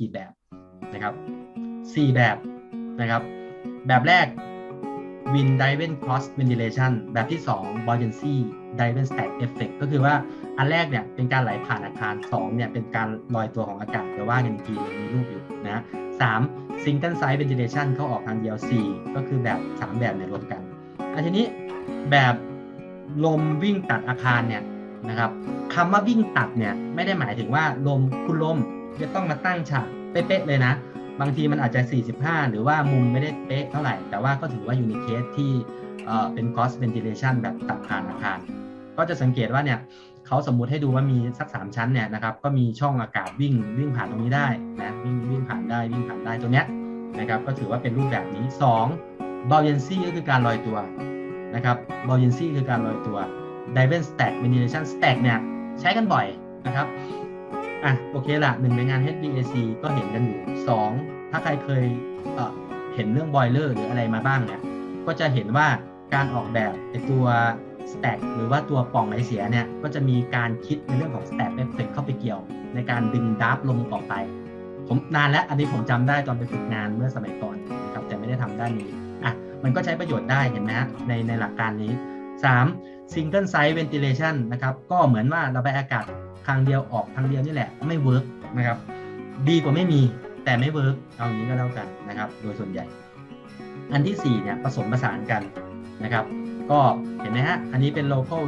กี่แบบนะครับ4แบบนะครับ แบบแรก Wind Driven Cross Ventilation แบบที่ 2 Buoyancy Driven Stack Effect ก็คือว่าอันแรกเนี่ยเป็นการไหลผ่านอาคาร 2 เนี่ยเป็นการลอยตัวของอากาศเดี๋ยวว่ากันอีกทีมีรูปอยู่นะสาม Single Side Ventilation เข้าออกทางเดียว 4 ก็คือแบบ 3 แบบเนี่ยรวมกันอันทีนี้แบบลมวิ่งตัดอาคารเนี่ยนะครับคำว่าวิ่งตัดเนี่ยไม่ได้หมายถึงว่าลมคุณลม จะต้องมาตั้งฉากเป๊ะๆเลยนะ บางทีมันอาจจะ 45 หรือว่ามุมไม่ได้เป๊ะเท่าไหร่ แต่ว่าก็ถือว่าอยู่ในเคสที่เป็น cross ventilation แบบตัดผ่านอาคาร ก็จะสังเกตว่าเนี่ยเขาสมมุติให้ดูว่ามีสัก 3 ชั้นเนี่ยนะครับ ก็มีช่องอากาศวิ่งวิ่งผ่านตรงนี้ได้นะวิ่งวิ่งผ่านได้วิ่งผ่านได้ตัวเนี้ยนะครับก็ถือว่าเป็นรูปแบบนี้ 2 buoyancy ก็คือการลอยตัวนะครับ buoyancy คือการลอยตัว dive stack ventilation stack เนี่ยใช้กันบ่อยนะครับ อะโอเคละหนึ่งในงาน HVAC ก็เห็นกันอยู่2ถ้าใครเคยเเห็นเรื่องบอยเลอร์หรืออะไรมาบ้างเนี่ย ก็จะเห็นว่าการออกแบบไอตัว stack หรือว่าตัวป่องไอเสียเนี่ย ก็จะมีการคิดในเรื่องของ stack effect เข้าไปเกี่ยว ในการดึงดับลมออกไป ผมนานแล้วอันนี้ผมจำได้ตอนไปฝึกงานเมื่อสมัยก่อนนะครับแต่ไม่ได้ทำด้านนี้อะมันก็ใช้ประโยชน์ได้เห็นไหมฮะในในหลักการนี้ 3. single side ventilation นะครับก็เหมือนว่าระบายอากาศทางเดียวออกทางเดียวนี่แหละไม่เวิร์กนะครับดีกว่าไม่มีแต่ไม่เวิร์กเอาอย่างนี้ก็แล้วกันนะครับโดยส่วนใหญ่ อันที่4เนี่ยผสมผสานกันนะครับก็เห็นไหมฮะอันนี้เป็น local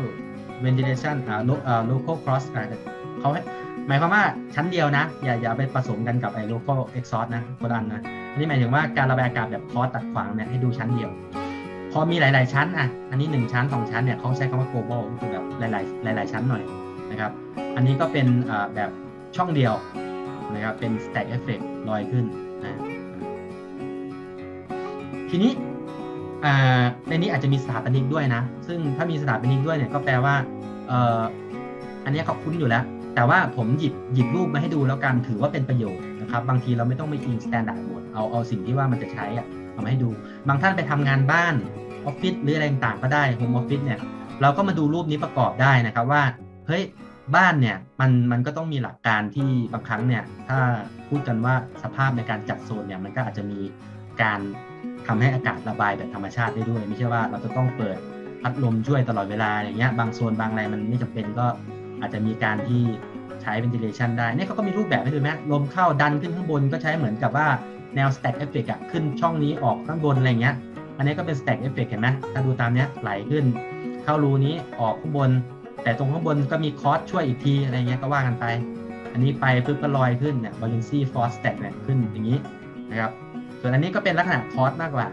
ventilation อ่า lo- อ่า local cross อ่าเขาหมายความว่าชั้นเดียวนะ อย่าอย่าไปผสมกันกับไอ้ local exhaust นะโคดันนะอันนี้หมายถึงว่าการระบายอากาศแบบคอสตัดขวางเนี่ยให้ดูชั้นเดียว พอมีหลาย ๆ ชั้นอะ อันนี้ 1 ชั้น 2 ชั้นเนี่ยเขาใช้คำว่า global ก็คือแบบหลาย ๆ หลาย ๆ ชั้นหน่อยนะครับ อันนี้ก็เป็นแบบช่องเดียวนะครับ เป็น stack effect ลอยขึ้นนะทีนี้อ่าในนี้อาจจะมีสถาปนิกด้วยนะ ซึ่งถ้ามีสถาปนิกด้วยเนี่ยก็แปลว่าอ่ออันนี้เขาคุ้นอยู่แล้ว แต่ว่าผมหยิบหยิบรูปมาให้ดูแล้วกันถือว่าเป็นประโยชน์นะครับบางทีเราไม่ต้องไปอิงสแตนดาร์ดหมดเอาเอาสิ่งที่ว่ามันจะใช้อะเอามาให้ดู บางท่านไปทำงานบ้านออฟฟิศหรืออะไรต่างก็ได้โฮมออฟฟิศเนี่ยเราก็มาดูรูปนี้ประกอบได้นะครับว่าเฮ้ยบ้านเนี่ยมันมันก็ต้องมีหลักการที่บางครั้งเนี่ยถ้าพูดกันว่าสภาพในการจัดโซนเนี่ยมันก็อาจจะมีการทำให้อากาศระบายแบบธรรมชาติได้ด้วย ไม่ใช่ว่าเราจะต้องเปิดพัดลมช่วยตลอดเวลาอย่างเงี้ยบางโซนบางอะไรมันไม่จำเป็นก็ อาจจะมีการที่ใช้ ventilation ได้เนี่ยเขาก็มีรูปแบบให้ดูไหมลมเข้าดันขึ้นข้างบนก็ใช้เหมือนกับว่าแนว stack effect อะขึ้นช่องนี้ออกข้างบนอะไรเงี้ย อันนี้ก็เป็น stack effect เห็นไหมถ้าดูตามเนี้ยไหลขึ้น เข้ารูนี้ออกข้างบน แต่ตรงข้างบนก็มีคอร์สช่วยอีกทีอะไรเงี้ยก็ว่ากันไป อันนี้ไปปุ๊บก็ลอยขึ้นเนี่ย buoyancy force stack เนี่ยขึ้นอย่างนี้นะครับ ส่วนอันนี้ก็เป็นลักษณะคอร์สมากกว่า